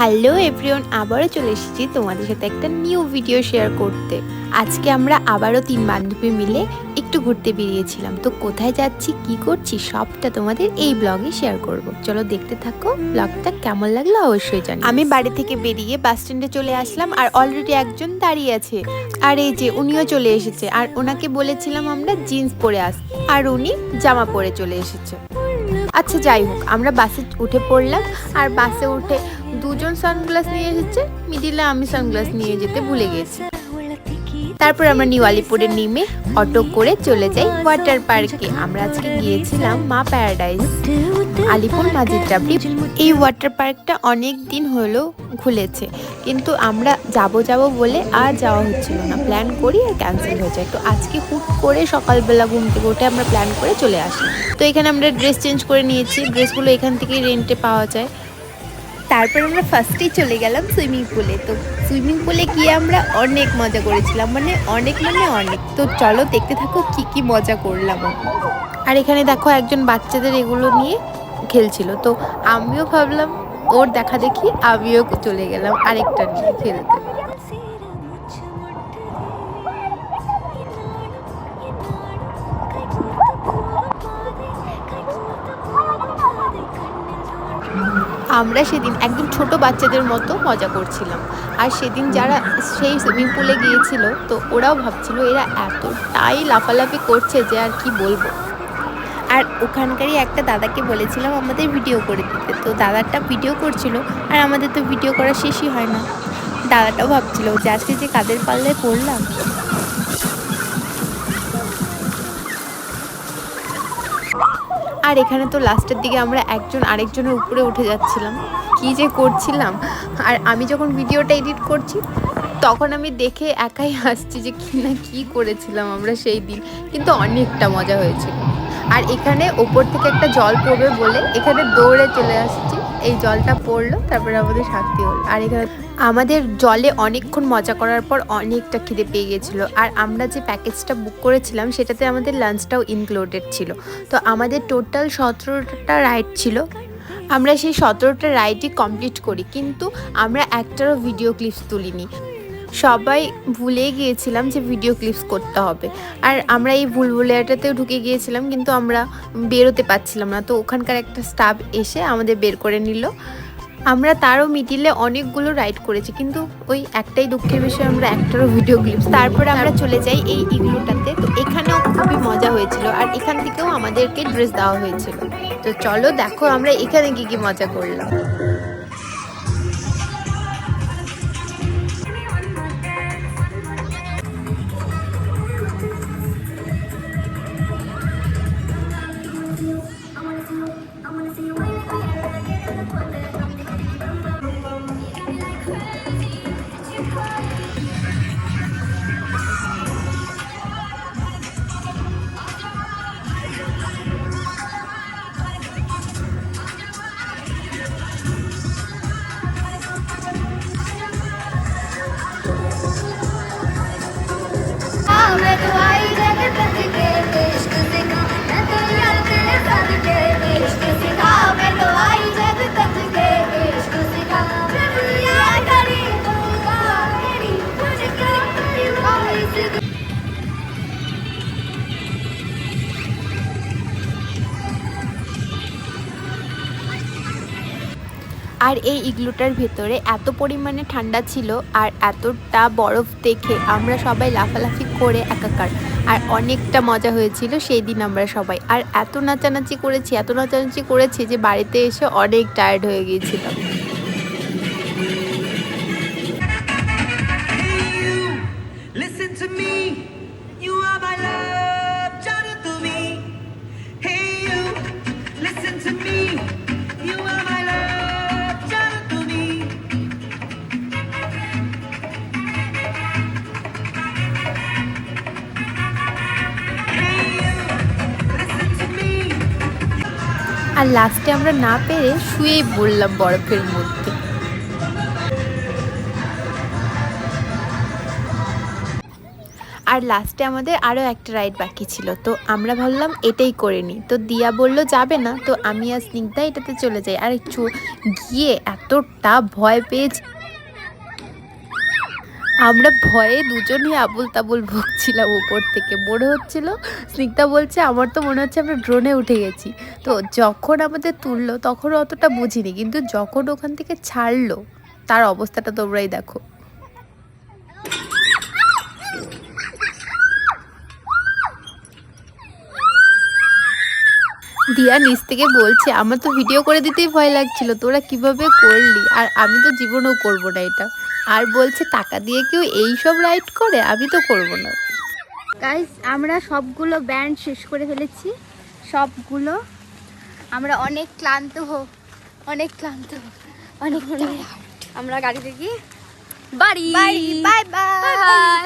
Hello everyone আবারও চলে এসেছি তোমাদের সাথে একটা নিউ ভিডিও শেয়ার করতে। আজকে আমরা আবারও তিন বান্ধবী মিলে একটু ঘুরতে বেরিয়েছিলাম। তো কোথায় যাচ্ছি, কি করছি, সবটা তোমাদের এই ব্লগে শেয়ার করব। চলো দেখতে থাকো, ব্লগটা কেমন লাগল অবশ্যই জানি আমি বাড়ি থেকে বেরিয়ে বাস স্ট্যান্ডে চলে আসলাম আর অলরেডি একজন দাঁড়িয়ে আছে। আর এই যে উনিও চলে এসেছে। আর ওনাকে বলেছিলাম আমরা জিন্স পরে আস, আর উনি জামা পরে চলে এসেছে। আচ্ছা যাই হোক, আমরা বাসে উঠে পড়লাম, আর বাসে উঠে দুজন সানগ্লাস নিয়ে এসেছে। মিডিলে আমি সানগ্লাস নিয়ে যেতে ভুলে গেছি। তারপর আমরা নিউ আলিপুরে নেমে অটো করে চলে যাই ওয়াটার পার্কে। আমরা আজকে গিয়েছিলাম মা প্যারাডাইস, আলিপুর ডাবরি এই ওয়াটার পার্কটা অনেক দিন হলো খুলেছে, কিন্তু আমরা যাব যাব বলে আর যাওয়া হচ্ছিল না। প্ল্যান করি আর ক্যান্সেল হয়ে যায়। তো আজকে হুট করে সকালবেলা ঘুম থেকে উঠে আমরা প্ল্যান করে চলে আসি। তো এখানে আমরা ড্রেস চেঞ্জ করে নিয়েছি। ড্রেসগুলো এখান থেকেই রেন্টে পাওয়া যায়। তারপর আমরা ফার্স্টেই চলে গেলাম সুইমিং পুলে তো সুইমিং পুলে গিয়ে আমরা অনেক মজা করেছিলাম মানে অনেক মানে অনেক। তো চলো দেখতে থাকো কি কি মজা করলাম আর এখানে দেখো একজন বাচ্চাদের এগুলো নিয়ে খেলছিল। তো আমিও ভাবলাম, ওর দেখা দেখি, আমিও চলে গেলাম আরেকটা নিয়ে খেলতে। আমরা সেদিন একদম ছোট বাচ্চাদের মতো মজা করছিলাম। আর সেদিন যারা সেই সুইমিং পুলে গিয়েছিল, তো ওরাও ভাবছিল এরা এতটাই লাফালাফি করছে যে আর কি বলব। আর ওখানকারই একটা দাদাকে বলেছিলাম, আমাদের ভিডিও করে দিতে। তো দাদাটা ভিডিও করছিল, আর আমাদের তো ভিডিও করা শেষই হয় না। দাদাটাও ভাবছিল যে আজকে যে কাদের পাল্লায় পড়লাম আর এখানে তো লাস্টের দিকে আমরা একজন আরেকজনের উপরে উঠে যাচ্ছিলাম। কি যে করছিলাম? আর আমি যখন ভিডিওটা এডিট করছি, তখন আমি দেখে একাই হাসছি যে কি না কী করেছিলাম আমরা সেই দিন। কিন্তু অনেকটা মজা হয়েছিল। আর এখানে ওপর থেকে একটা জল পড়বে বলে এখানে দৌড়ে চলে আসছি। এই জলটা পড়ল, তারপরে আমাদের শান্তি হলো। আর এখানে আমাদের জলে অনেকক্ষণ মজা করার পর অনেকটা খিদে পেয়ে গেছিল। আর আমরা যে প্যাকেজটা বুক করেছিলাম, সেটাতে আমাদের লাঞ্চটাও ইনক্লুডেড ছিল। তো আমাদের টোটাল সতেরোটা রাইড ছিল। আমরা সেই সতেরোটা রাইডই কমপ্লিট করি। কিন্তু আমরা একটারও ভিডিও ক্লিপস তুলিনি। সবাই ভুলে গিয়েছিলাম যে ভিডিও ক্লিপস করতে হবে। আর আমরা এই ভুলভুলিয়াটাতেও ঢুকে গিয়েছিলাম, কিন্তু আমরা বেরোতে পারছিলাম না। তো ওখানকার একটা স্টাফ এসে আমাদের বের করে নিল। আমরা তারও মিডিলে অনেকগুলো রাইড করেছি, কিন্তু ওই একটাই দুঃখের বিষয়, আমরা একটারও ভিডিও ক্লিপস তারপরে আমরা চলে যাই এই ইগলুটাতে তো এখানেও খুবই মজা হয়েছিল, আর এখান থেকেও আমাদেরকে ড্রেস দেওয়া হয়েছিল। তো চলো দেখো আমরা এখানে কি কি মজা করলাম। আর এই ইগলুটার ভেতরে এত পরিমাণে ঠান্ডা ছিল আর এতটা বরফ দেখে আমরা সবাই লাফালাফি করে একাকার। আর অনেকটা মজা হয়েছিল সেই দিন আমরা সবাই। আর এত নাচানাচি করেছি, এত নাচানাচি করেছি যে বাড়িতে এসে অনেক টায়ার্ড হয়ে গিয়েছিলাম। আর লাস্টে আমরা না পেরে শুয়েই বললাম বরফের মধ্যে। আর লাস্টে আমাদের আরও একটা রাইড বাকি ছিল, তো আমরা ভাবলাম এটাই করে নিই। তো দিয়া বলল, যাবে না। তো আমি আর স্নিগ্ধা এটাতে চলে যাই। আর একটু গিয়ে এতটা ভয় পেয়েছি। আমরা ভয়ে দুজনই আবুল তাবুল ভুগছিলাম উপর থেকে। মনে হচ্ছিল, স্নিগ্ধা বলছে, আমার তো মনে হচ্ছে আমরা ড্রোনে উঠে গেছি। তো যখন আমাদের তুললো, তখন অতটা বুঝিনি, কিন্তু যখন ওখান থেকে ছাড়লো, তার অবস্থাটা তোমরাই দেখো। দিয়া নিচ থেকে বলছে আমার তো ভিডিও করে দিতেই ভয় লাগছিল তোরা কীভাবে করলি? আর আমি তো জীবনেও করব না এটা। আর বলছে টাকা দিয়ে কেউ এই সব রাইড করে? আমি তো করব না। গাইস আমরা সবগুলো ব্যান্ড শেষ করে ফেলেছি। সবগুলো। আমরা অনেক ক্লান্ত হোক অনেক ক্লান্ত হোক অনেক আমরা গাড়িতে গিয়ে বাড়ি। Bye bye bye